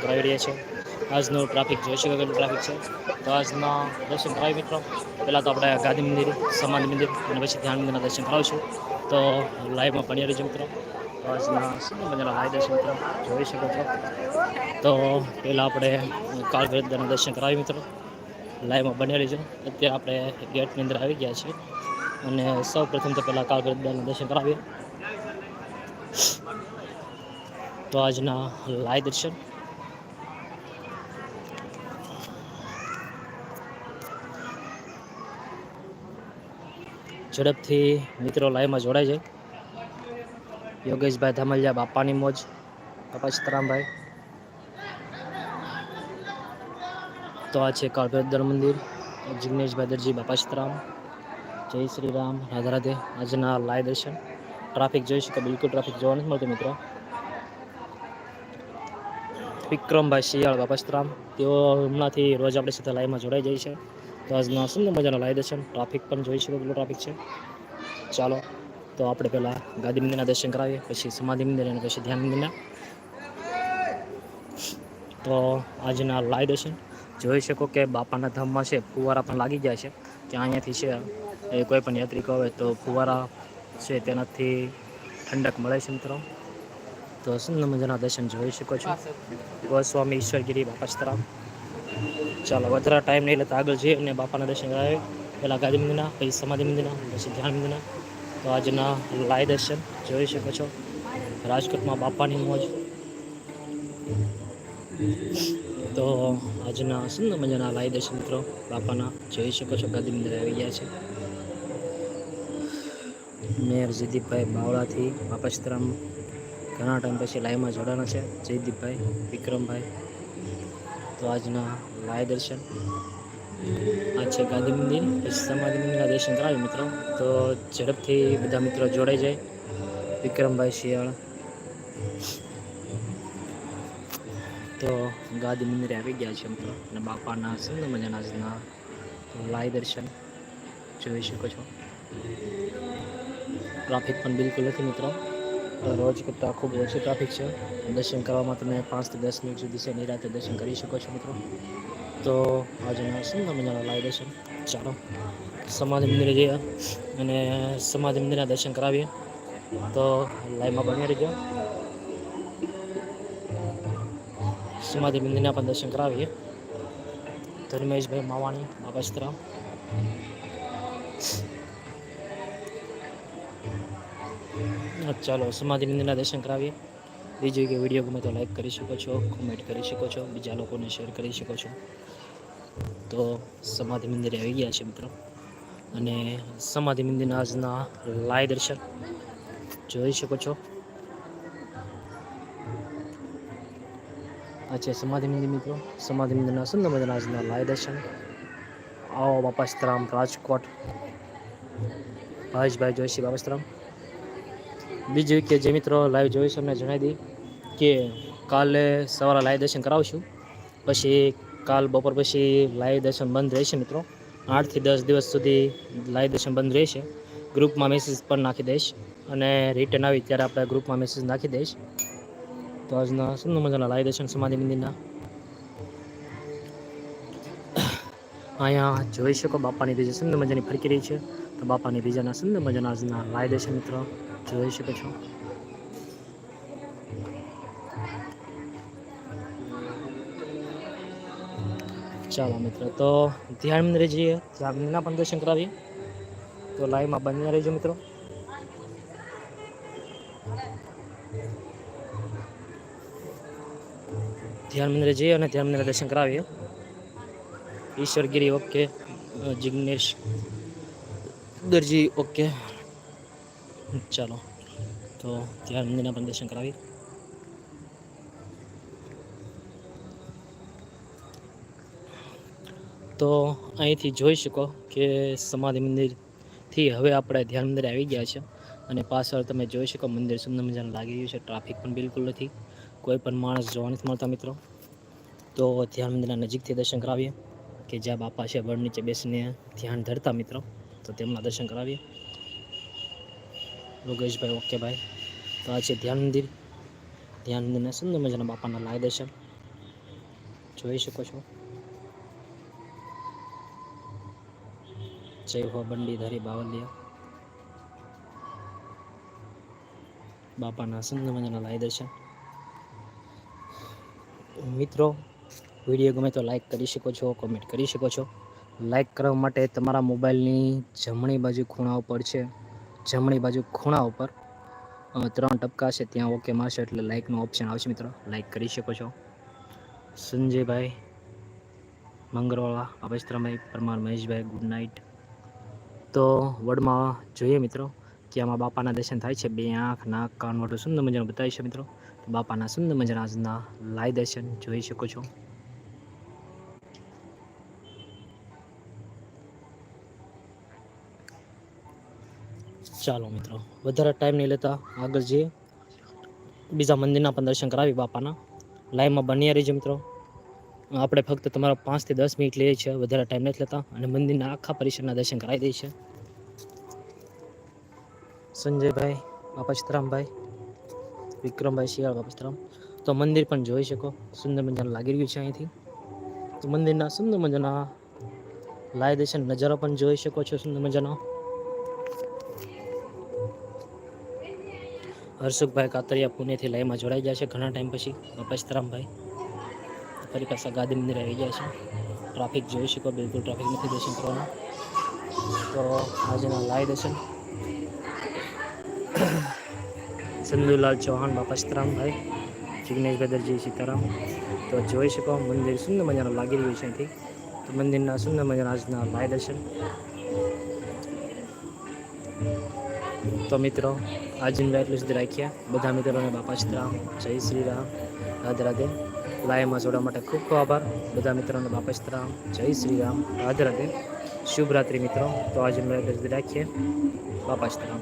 રહ્યા છે. આજનું ટ્રાફિક જોઈ શકો કેટલું ટ્રાફિક છે. તો આજના દર્શન કરાવી મિત્રો. પહેલાં તો આપણે ગાંધી મંદિર સમાન મંદિર અને પછી ધ્યાન મંદિરના દર્શન કરાવશું. તો લાઈવમાં ભણી રહીશું મિત્રો. આજના સુંદર મજાના લાઈવ દર્શન મિત્રો જોઈ શકો છો. તો પહેલાં આપણે કાળ ભૈરવના દર્શન કરાવી મિત્રો. લાઈવમાં બની રહીશું અત્યારે આપણે ગેટની અંદર આવી ગયા છીએ. અને સૌ પ્રથમ તો પહેલાં કાળ ભૈરવના દર્શન કરાવીએ. તો આજના લાઈવ દર્શન. ઝડપથી મિત્રો લાઈવમાં જોડાઈ જાય યોગેશભાઈ ધમલિયા, બાપાની મોજ. બાપા સીતારામભાઈ. તો આ છે કાળભેદર મંદિર. જિગ્નેશભાઈ દરજી, બાપા સીતારામ. જય શ્રી રામ રાધે રાધે. આજના લાઈવ દર્શન. ટ્રાફિક જોઈ શકો, બિલકુલ ટ્રાફિક જોવા નથી મળતું મિત્રો. વિક્રમભાઈ શિયાળ, બાપા સીતારામ. તેઓ હમણાંથી રોજ આપણી સાથે લાઈવમાં જોડાઈ જાય છે. તો આજના સુંદર મજાના લાઈવ દર્શન. ટ્રાફિક પણ જોઈ શકો કેટલો ટ્રાફિક છે. ચાલો, તો આપણે પહેલાં ગાંધી મંદિરના દર્શન કરાવીએ, પછી સમાધિ મંદિર અને પછી ધ્યાન મંદિરના. તો આજના લાઈવ દર્શન જોઈ શકો કે બાપાના ધામમાં છે, ફુવારા પણ લાગી ગયા છે. કે અહીંયાથી છે, એ કોઈ પણ યાત્રિકો આવે તો ફુવારા છે તેનાથી ઠંડક મળે છે મિત્રો. તો સુંદર મજાના દર્શન જોઈ શકો છો. ગોસ્વામી ઈશ્વરગીરી બાપા સીતારામ ચાલો, વધારે ટાઈમ નહીં લેતા આગળ જઈએ અને બાપાના દર્શન કરાવે પહેલાં ગાદી મંદિરના, પછી સમાધિ મંદિરના, પછી ધ્યાન મંદિરના. તો આજના લાય દર્શન જોઈ શકો છો. રાજકોટમાં બાપાની મોજ. તો આજના સુંદર મજાના લાય દર્શન મિત્રો બાપાના જોઈ શકો છો. ગાદી મંદિર આવી ગયા છે. મેયર જયદીપભાઈ બાવળાથી બાપા સીતારામ ઘણા ટાઈમ પછી લાઈવમાં જોડાના છે. જયદીપભાઈ, વિક્રમભાઈ તો આજના લાય દર્શન. આ છે ગાંધી મંદિર. સમાધિ મંદિરના દર્શન કરાવી મિત્રો. તો ઝડપથી બધા મિત્રો જોડાઈ જાય. વિક્રમભાઈ શિયાળ. તો ગાંધી મંદિરે આવી ગયા છે મિત્રો. અને બાપાના સુંદર મજાના આજના લાય દર્શન જોઈ શકો છો. ટ્રાફિક પણ બિલકુલ નથી મિત્રો. રોજ કરતાં ખૂબ ઓછી ટ્રાફિક છે. દર્શન કરવામાં તમે પાંચથી દસ મિનિટ સુધી છે નિરાતે દર્શન કરી શકો છો મિત્રો. તો આજના સુંદર મજાના લાઈવ દર્શન ચાલો. સમાધિ મંદિરે જઈએ અને સમાધિ મંદિરના દર્શન કરાવીએ. તો લાઈવમાં બની રહીજો. સમાધિ મંદિરના પણ દર્શન કરાવીએ. ધર્મેશભાઈ માવાણી, બાબા ચાલો, સમાધિ મંદિરના દર્શન કરાવીએ. બીજું કે વીડિયો ગમે તો લાઈક કરી શકો છો કોમેન્ટ કરી શકો છો, બીજા લોકોને શેર કરી શકો છો. તો સમાધિ મંદિરે આવી ગયા છે મિત્રો. અને સમાધિ મંદિરના આજના લાય દર્શન જોઈ શકો છો. આ છે સમાધિ મંદિર મિત્રો. સમાધિ મંદિરના સુંદર મજાના આજના લાય દર્શન. આવો બાપાસ્તરામ રાજકોટ. ભાઈ ભાઈ બાપા સીતારામ બીજું કે જે મિત્રો લાઈવ જોઈશ અમને જણાવી દઈ કે કાલે સવારે લાઈવ દર્શન કરાવશું. પછી કાલ બપોર પછી લાઈવ દર્શન બંધ રહેશે મિત્રો. આઠથી દસ દિવસ સુધી લાઈવ દર્શન બંધ રહેશે. ગ્રુપમાં મેસેજ પણ નાખી દઈશ અને રિટર્ન આવી ત્યારે આપણે ગ્રુપમાં મેસેજ નાખી દઈશ. તો આજના સુંદર મજાના લાઈવ દર્શન સમાધિ મંદિરના. અહીંયા જોઈ શકો બાપાની બીજી સુંદર મજાની ફરકી રહી છે. તો બાપાની બીજાના સુંદર મજાના આજના લાઈવ દર્શન મિત્રો. જોઈ શકો છો. ચાલો મિત્રો, તો ધ્યાન મંદિરે ધ્યાન મંદિરના પણ દર્શન કરાવીએ. તો લાઈવમાં બન્યા રહેજો મિત્રો. ધ્યાન મંદિરે જઈએ અને ધ્યાન મંદિરના દર્શન કરાવીએ. ઈશ્વરગીરી ઓકે જિગ્નેશ દરજી ઓકે ચાલો. તો ધ્યાન મંદિરના પણ દર્શન કરાવીએ. તો અહીંથી જોઈ શકો કે સમાધિ મંદિરથી હવે આપણે ધ્યાન મંદિરે આવી ગયા છે. અને પાછળ તમે જોઈ શકો મંદિર સુંદર મજાનું લાગી રહ્યું છે. ટ્રાફિક પણ બિલકુલ નથી. કોઈ પણ માણસ જોવા નથી મળતા મિત્રો. તો ધ્યાન મંદિરના નજીકથી દર્શન કરાવીએ. કે જ્યાં બાપા છે, વડ નીચે બેસીને ધ્યાન ધરતા મિત્રો, તો તેમના દર્શન કરાવીએ. યોગેશભાઈ ઓકે ભાઈ. તો આ છે ધ્યાન મંદિર. ધ્યાન મંદિરના સુંદર મજાના બાપાના લાય દર્શન. જોઈ શકો છો. જય હો બંડીધારી બાવલિયા. બાપાના સુંદર મજાના લાય દર્શન. મિત્રો, વીડિયો ગમે તો લાઈક કરી શકો છો કોમેન્ટ કરી શકો છો. લાઈક કરવા માટે તમારા મોબાઈલની જમણી બાજુ ખૂણા ઉપર છે. જમણી બાજુ ખૂણા ઉપર. ત્રણ ટપકા છે, ત્યાં ઓકે મારશો એટલે લાઇકનું ઓપ્શન આવશે મિત્રો. લાઇક કરી શકો છો. સંજયભાઈ મંગરવાળા અભયસ્ત્રમભાઈ પરમાર, મહેશભાઈ ગુડ નાઇટ તો વડમાં જોઈએ મિત્રો, કે આમાં બાપાના દર્શન થાય છે. બે આંખ, નાક, કાન મોટું સુંદર મજાનું બતાવી છે મિત્રો. બાપાના સુંદર મજાના આજના લાઈ દર્શન જોઈ શકો છો. ચાલો મિત્રો, વધારે ટાઈમ નહીં લેતા આગળ જઈએ. બીજા મંદિરના પણ દર્શન કરાવી બાપાના. લાઈવમાં બન્યા રહીજો મિત્રો. આપણે ફક્ત તમારા પાંચથી દસ મિનિટ લઈએ છીએ, વધારે ટાઈમ નથી લેતા. અને મંદિરના આખા પરિસરના દર્શન કરાવી દઈએ છીએ. સંજયભાઈ બાપચતરામભાઈ વિક્રમભાઈ શિયાળ બાપચતરામ તો મંદિર પણ જોઈ શકો. સુંદર મજાનું લાગી રહ્યું છે અહીંથી. તો મંદિરના સુંદર મજાના લાય દર્શન નજારો પણ જોઈ શકો છો, સુંદર મજાનો. હર્ષુખભાઈ કાતરિયા પુણેથી લાઈમાં જોડાઈ ગયા છે. ઘણા ટાઈમ પછી બાપચતરામભાઈ ફરી પાછા ગાંધી મંદિર આવી ગયા છે. ટ્રાફિક જોઈ શકો, બિલકુલ ટ્રાફિક નથી દર્શન કરવાનું તો આજના લાય દર્શન. સંધુલાલ ચૌહાણ બાપા સીતારામભાઈ જિગ્નેશભાઈ દરજી સીતારામ. તો જોઈ શકો, મંદિર સુંદર મજાનું લાગી રહ્યું છે અહીંથી. તો મંદિરના સુંદર મજાના આજના લાય દર્શન. તો મિત્રો આજની એટલું સુધી રાખ્યા બધા મિત્રોને બાપા રામ જય શ્રી રામ. રાધે રાધે. લાયમાં જોડવા માટે ખૂબ ખૂબ આભાર. બધા મિત્રોને બાપા રામ જય શ્રી રામ. રાધે રાધે. શુભ રાત્રિ મિત્રો. તો આજની એટલું સુધી રાખીએ. બાપા સીતારામ